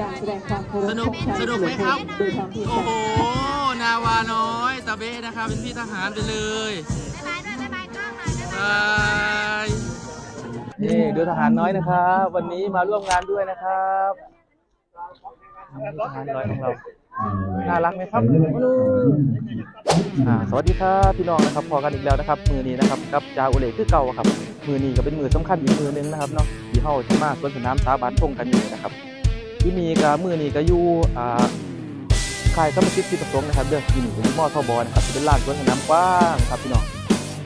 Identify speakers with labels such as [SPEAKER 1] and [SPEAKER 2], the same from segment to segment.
[SPEAKER 1] การแสดงความเคารพ
[SPEAKER 2] สนุก
[SPEAKER 1] ธงชัย
[SPEAKER 2] สนุกไหมครับ
[SPEAKER 1] โดยท้องถิ่น
[SPEAKER 2] โอ้โห นาวาน้อยตาเบ้นะครับ เป็นพี่ทหารไปเลย
[SPEAKER 3] บ๊ายบายด้วยบ๊ายบายกล้องหน่อยบ๊ายบาย
[SPEAKER 2] บายนี่ดูทหารน้อยนะครับ วันนี้มาร่วมงานด้วยนะครับทหารน้อยของเรา น่ารักไหมครับอ่าสวัสดีครับพี่น้องนะครับพอกันอีกแล้วนะครับ มือนี้นะครับกับจาอุเลคือเก่าครับ มือนี้ก็เป็นมือสำคัญอีกมือหนึงนะครับเนาะที่เฮาจะมาสวนสนามสาบานพงกันอยู่นะครับ ที่นี่ก็มือนี้ก็อยู่อ่าค่ายสมาชิกที่ประสงค์นะครับเด้อที่นี่เป็นมอทบอนะครับที่เป็นลานสวนสนามกว้างครับพี่น้อง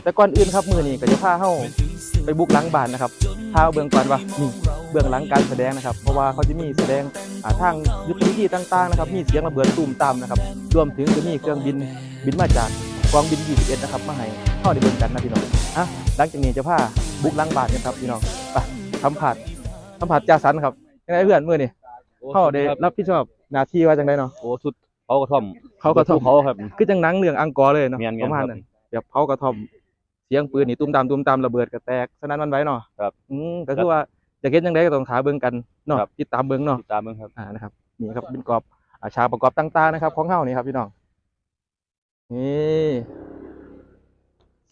[SPEAKER 2] แต่ก่อนอื่นครับมือนี้ก็จะพาเฮาไปบุกหลังบ้านนะครับพาเอาเบื้องก่อนว่านี่เบื้องหลังการแสดงนะครับ เพราะว่าเขาจะมีแสดงอ่าทางยุทธวิธีต่างๆนะครับมีเสียงระเบิดตูมตามนะครับรวมถึงจะมีเครื่องบินบินมาจากกองบิน 21 นะครับมาให้เข้าได้เบิ่งกันนะพี่น้องอะหลังจากนี้จะพาบุกหลังบ้านกันครับพี่น้องไปทำผัดทำผัดจาสันครับยังไงเพื่อนมือนี่ เข้าได้รับผิดชอบหน้าที่ว่าจังไดเนาะ
[SPEAKER 4] โอ้ชุดเขากระท่อม
[SPEAKER 2] เขาก็ท่อม
[SPEAKER 4] เขาครับ
[SPEAKER 2] คือจังหนังเรื่องอังกอร์เลยเนาะ
[SPEAKER 4] เมียนๆ
[SPEAKER 2] ประมาณ
[SPEAKER 4] ครับ
[SPEAKER 2] นั้นแบบเผากระท่อมเสียงปืนนี่ตุ้มตามตุ้มตามระเบิดกระแตกสนั่นหวันไหว้เนาะ
[SPEAKER 4] ครับ
[SPEAKER 2] อืมก็คือว่าจะเก็ตจังไดก็ต้องถาเบิ่งกันเนาะ
[SPEAKER 4] ครับ
[SPEAKER 2] ติดตามเบิ่งเนาะ
[SPEAKER 4] ติดตามมึงครับ
[SPEAKER 2] อ่านะครับนี่ครับเป็นกรอบอาชาประกอบต่างๆนะครับ ของเฮานี่ครับพี่น้องนี่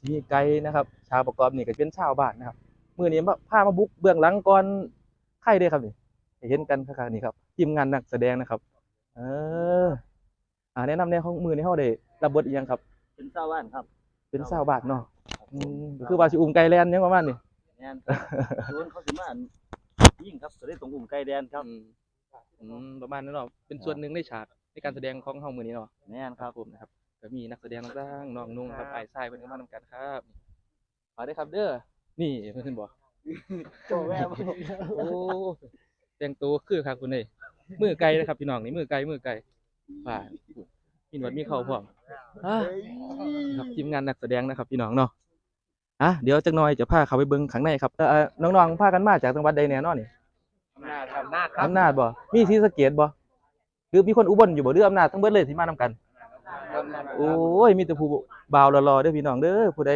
[SPEAKER 2] มีไก่นะครับ ชาประกอบนี่ก็เป็นชาวบ้านนะครับ มือนี้มาพามาบุกเบื้องหลังก่อนใครเด้อครับนี่ให้ เห็นกันค่ะนี่ครับทีมงานนักแสดงนะครับ เอออ่าแนะนำในห้องมือในห้องได้รับบทอีกยังครับ
[SPEAKER 4] เป็นชาวบ้านครับ
[SPEAKER 2] เป็นชาวบ้านเนาะอืมก็คือว่าสิอุ้มไก่แลนยังประมาณนี้
[SPEAKER 4] แน่นโดนเขาสิมายิ่งครับจะได้ตรงกลุ่มไก่แดนครับ
[SPEAKER 2] อืมอืมประมาณนั้นเนาะเป็นส่วนหนึ่งในฉากในการแสดงของเฮามือนี้เนาะ
[SPEAKER 4] แน่นครับ
[SPEAKER 2] ผมนะครับก็มีนักแสดงต่างๆน้องนุ่งครับไอ้ทรายเพิ่นก็มาทำกันครับมาได้อครับเด้อนี่เพิ่นบอก
[SPEAKER 4] โจแวว
[SPEAKER 2] โอ้ แต่งตัวคือครับคุณเอ้ยมือไกลนะครับพี่น้องนี่มือไกลมือไกลป่ามีหนวดมีเข่าพร้อมอะครับทีมงานนักแสดงนะครับ พี่น้องเนาะอะเดี๋ยวจักหน่อยจะพาเขาไปเบิ่งข้างในครับเอ่อเอ่อน้องๆพากันมาจากจังหวัดใดแน่นอนนี่
[SPEAKER 4] อำนาจอำนาจครับ
[SPEAKER 2] อำนาจบ่มีศรีสะเกษบ่หรือมีคนอุบลอยู่บ่หรืออำนาจทั้งเบิดเลยที่มานํกันโอ้ยมีแต่ผู้บ่าวรอๆเด้อพี่น้องเด้อผู้ใด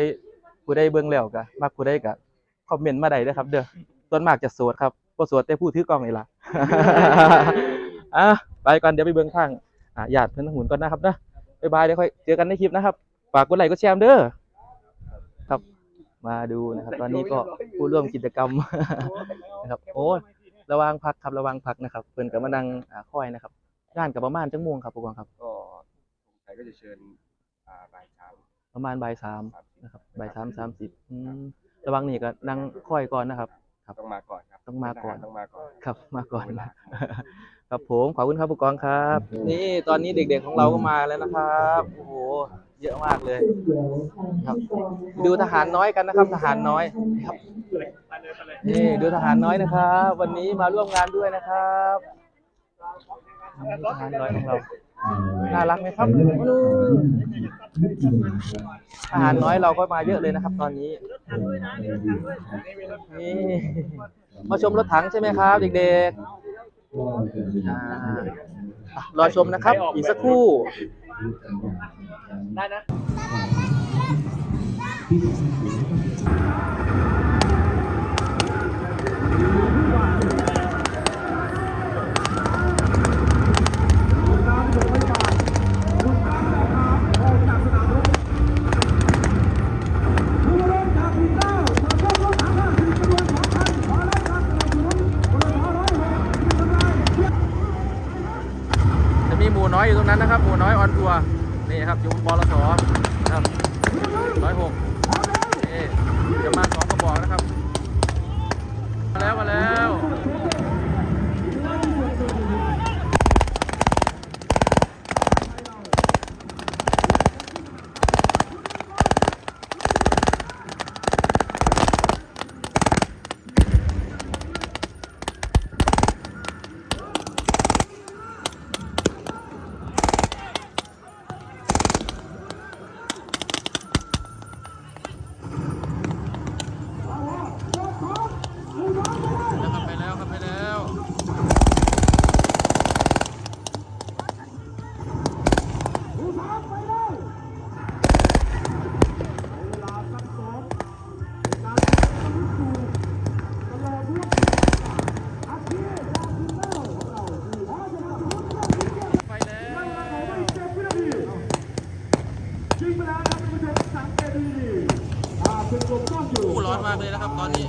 [SPEAKER 2] ผู้ใดเบิ่งแล้วก็มักผู้ใดก็คอมเมนต์มาได้เด้อครับ เด้อส่วนมากจะโสดครับ บ่โสดแต่ผู้ถือกล้องนี่ล่ะอะไปก่อนเดี๋ยวไปเบิ่งทางอะญาติเพิ่นทั้งหุ่นก่อนนะครับนะบ๊ายบายเดี๋ยวค่อยเจอกันในคลิปนะครับฝากกดไลค์กดแชร์เด้อครับมาดูนะครับ ตอนนี้ก็ผู้ร่วมกิจกรรมนะครับโอ้ยระวังพักครับระวังพักนะครับเพิ่นก็มานั่งอ่าคอยนะครับงานก็ประมาณจังโมงครับผู้กองครับ
[SPEAKER 5] ก็ใครก็จะเชิญอ่าบ่ายสาม
[SPEAKER 2] ประมาณบ่ายสาม
[SPEAKER 5] สามสิบ
[SPEAKER 2] นะครับบ่ายสามสามสิบอืมระวังนี่ก็นั่งคอยก่อนนะครับ
[SPEAKER 5] ต้องมาก่อนครับ
[SPEAKER 2] ต้องมาก่อน
[SPEAKER 5] ต้องมาก่อน
[SPEAKER 2] ครับมาก่อน
[SPEAKER 5] เวลา
[SPEAKER 2] ครับผมขอบคุณครับผู้กองครับ นี่ตอนนี้เด็กๆของเราก็มาแล้วนะครับโอ้โหเยอะมากเลย ครับ ดูทหารน้อยกันนะครับ ทหารน้อยครับนี่ดูทหารน้อยนะครับ วันนี้มาร่วมงานด้วยนะครับดูทหารน้อยของเรา น่ารักไหมครับทหารน้อยเราก็มาเยอะเลยนะครับ ตอนนี้นี่มาชมรถถังใช่ไหมครับ เด็กๆอ่าอะรอชมนะครับ อีกสักครู่จะ ออนทัวร์นี่ครับอยู่บลส มากเลยนะครับตอนนี้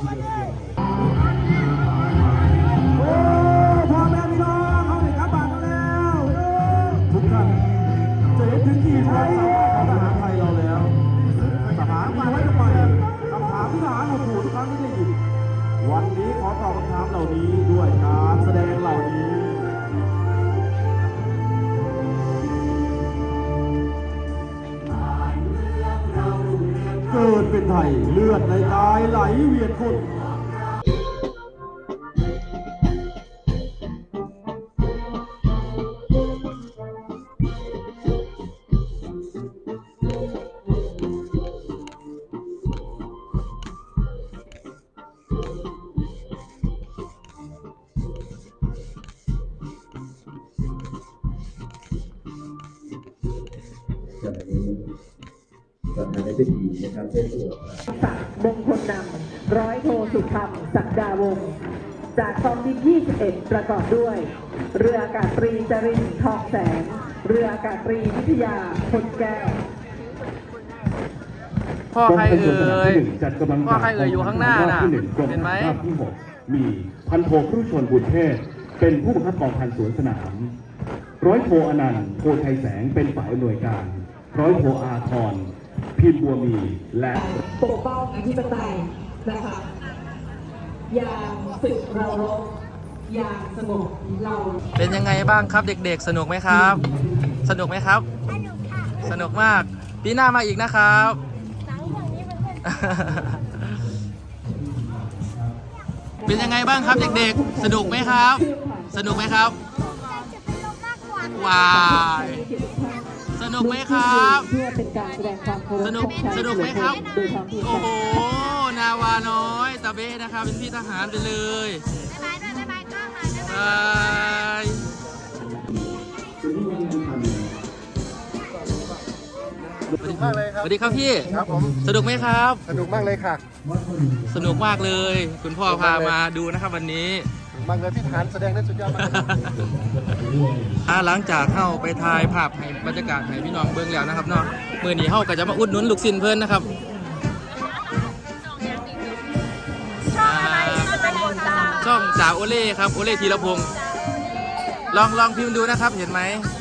[SPEAKER 1] นไทยเลือดในกายไหลเวียนคน
[SPEAKER 4] ประธานในพิธีนะครับได้ตรวจ
[SPEAKER 6] ศักดิ์มงคลนำร้อยโทสุธรรมศักดาวงศ์จากกองบิน21 ประกอบด้วย เรืออากาศตรีจรินท์ทองแสง เรืออากาศตรีวิทยาพลแก้ว
[SPEAKER 3] พ่อใครเอ่ย
[SPEAKER 1] จัดกำลัง
[SPEAKER 3] พ่อใครเอ่ยอยู่ข้างหน้าน่ะเห็นไหม
[SPEAKER 1] ที่หกมีพันโทครุชนบุญเทศ เป็นผู้บังคับกองพันสวนสนาม ร้อยโทอนันต์โพชัยแสงเป็นฝ่ายอำนวยการ ร้อยโทอาทร พิมพ์บัวมีและ
[SPEAKER 6] ปกป้องอธิปไตยนะคะอย่างศึกเรารบอย่างสงบเรา
[SPEAKER 3] เป็นยังไงบ้างครับเด็กๆ สนุกไหมครับ สนุกไหมครับ
[SPEAKER 7] สนุกค่ะ
[SPEAKER 3] สนุกมากปีหน้ามาอีกนะครับ
[SPEAKER 7] หนังอย่างนี้มันเป็น
[SPEAKER 3] เป็นยังไงบ้างครับเด็กๆ สนุกไหมครับ สนุกไหมครับ
[SPEAKER 7] จะเป็นลมมากกว่า
[SPEAKER 3] ว้าย สนุกไหมครับ
[SPEAKER 6] เพื่อเป็นการแสดงความเคารพ
[SPEAKER 3] สนุก
[SPEAKER 6] ของชาว
[SPEAKER 3] สนุกไหมครับ
[SPEAKER 6] โดยท้องถิ่น
[SPEAKER 3] โอ้โห นาวาน้อยตาเบ้นะครับ เป็นพี่ทหารไปเลย
[SPEAKER 7] บ๊ายบายด้วยบ๊ายบายกล้องหน่อยบ๊ายบาย
[SPEAKER 3] บายสวัสดีครับพี่
[SPEAKER 8] ครับผม
[SPEAKER 3] สนุกไหมครับ
[SPEAKER 8] สนุกมากเลยค่ะ
[SPEAKER 3] สนุกมากเลย คุณพ่อพามาดูนะครับวันนี้
[SPEAKER 8] มากเลยพี่ฐานแสดงได้สุดยอดมากเลย
[SPEAKER 3] อ่าหลังจากเข้าไปถ่ายภาพให้บรรยากาศให้พี่น้องเบิ่งแล้วนะครับเนาะมือนี้เข้าก็จะมาอุดหนุนลูกศิษย์เพิ่นนะครับ
[SPEAKER 7] ช่องอะไรช่องอะไรคนตาม
[SPEAKER 3] ช่องจ่าโอเล่ครับโอเล่ธีรพงศ์ลองลองพิมพ์ดูนะครับเห็นไหม
[SPEAKER 7] เ